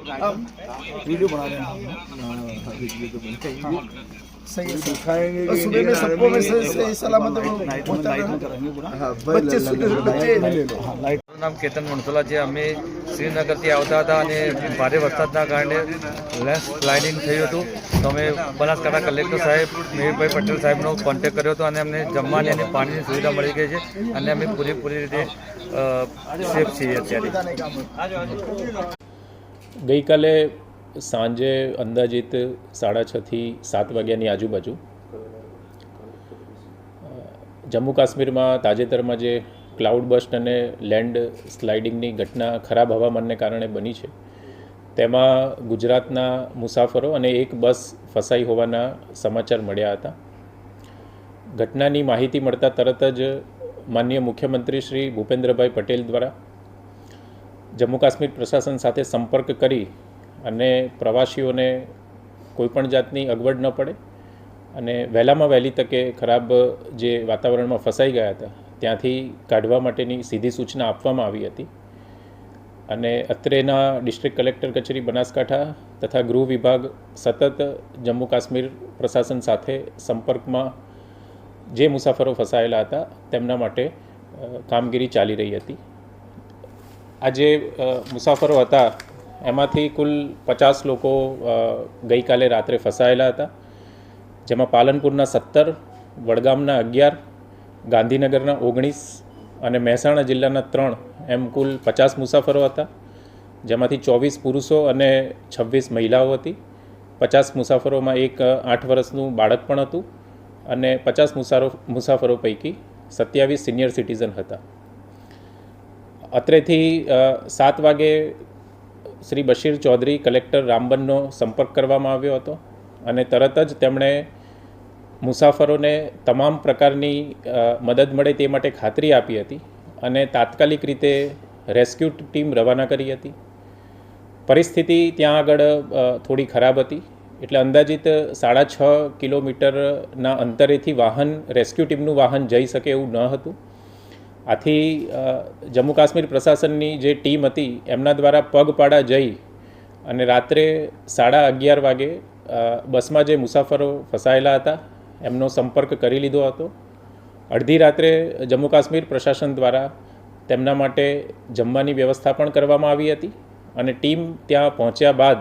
Video बना रहे हैं हाँ, वीडियो तो बनाएंगे सही है सर। दिखाएंगे और कि सुबह में इंडियन सबको आर्मी में से- ने- से सलामत वो नाइट में पहुंचा नाइट में रहा है। करेंगे पूरा હા ભાઈ બચ્ચે લા- લા- સુધે- લા- બચ્ચે- લા- લા- લા- हाँ लाइट મારું નામ કેતન મણસોલા છે અમે શ્રીનગરથી આવતા હતા અને ભારે વરસાદના કારણે લેન્ડ સ્લાઇડિંગ થયું હતું તો અમે બનાસકાંઠા કલેક્ટર સાહેબ મેહરભાઈ પટેલ સાહેબનો કોન્ટેક્ટ કર્યો હતો અને અમને જમવાની અને પાણીની સુવિધા મળી ગઈ છે અને અમે પૂરેપૂરી રીતે સેફ છીએ અત્યારે ગઈકાલે સાંજે અંદાજિત સાડા છથી સાત વાગ્યાની આજુબાજુ જમ્મુ કાશ્મીરમાં તાજેતરમાં જે ક્લાઉડ બસ્ટ અને લેન્ડ સ્લાઇડિંગની ઘટના ખરાબ હવામાનને કારણે બની છે, તેમાં ગુજરાતના મુસાફરો અને એક બસ ફસાઈ હોવાના સમાચાર મળ્યા હતા. ઘટનાની માહિતી મળતા તરત જ માનનીય મુખ્યમંત્રી શ્રી ભૂપેન્દ્રભાઈ પટેલ દ્વારા જમ્મુ કાશ્મીર પ્રશાસન સાથે સંપર્ક કરી અને પ્રવાસીઓને કોઈપણ જાતની અગવડ ન પડે અને વહેલામાં વહેલી તકે ખરાબ જે વાતાવરણમાં ફસાઈ ગયા હતા, ત્યાંથી કાઢવા માટેની સીધી સૂચના આપવામાં આવી હતી. અને અત્રેના ડિસ્ટ્રિક્ટ કલેક્ટર કચેરી બનાસકાંઠા તથા ગૃહ વિભાગ સતત જમ્મુ કાશ્મીર પ્રશાસન સાથે સંપર્કમાં જે મુસાફરો ફસાયેલા હતા, તેમના માટે કામગીરી ચાલી રહી હતી. આ જે મુસાફરો હતા. એમાંથી કુલ પચાસ લોકો ગઈકાલે રાત્રે ફસાયેલા હતા. જેમાં પાલનપુરના સત્તર, વડગામના અગિયાર, ગાંધીનગરના ઓગણીસ અને મહેસાણા જિલ્લાના ત્રણ એમ કુલ પચાસ મુસાફરો હતા. જેમાંથી ચોવીસ પુરુષો અને છવ્વીસ મહિલાઓ હતી. પચાસ મુસાફરોમાં એક આઠ વર્ષનું બાળક પણ હતું અને પચાસ મુસારો, મુસાફરો પૈકી સત્યાવીસ સિનિયર સિટીઝન હતા. અત્રેથી સાત વાગે શ્રી બશીર ચૌધરી, કલેક્ટર રામબનનો સંપર્ક કરવામાં આવ્યો હતો અને તરત જ તેમણે મુસાફરોને તમામ પ્રકારની મદદ મળે તે માટે ખાતરી આપી હતી અને તાત્કાલિક રીતે રેસ્ક્યુ ટીમ રવાના કરી હતી. પરિસ્થિતિ ત્યાં આગળ થોડી ખરાબ હતી એટલે અંદાજિત સાડા છ કિલોમીટરના અંતરેથી વાહન, રેસ્ક્યુ ટીમનું વાહન જઈ શકે એવું ન હતું. આથી જમ્મુ કાશ્મીર પ્રશાસનની જે ટીમ હતી, એમના દ્વારા પગપાળા જઈ અને રાત્રે સાડા અગિયાર વાગે બસમાં જે મુસાફરો ફસાયેલા હતા, એમનો સંપર્ક કરી લીધો હતો. અડધી રાત્રે જમ્મુ કાશ્મીર પ્રશાસન દ્વારા તેમના માટે જમવાની વ્યવસ્થા પણ કરવામાં આવી હતી અને ટીમ ત્યાં પહોંચ્યા બાદ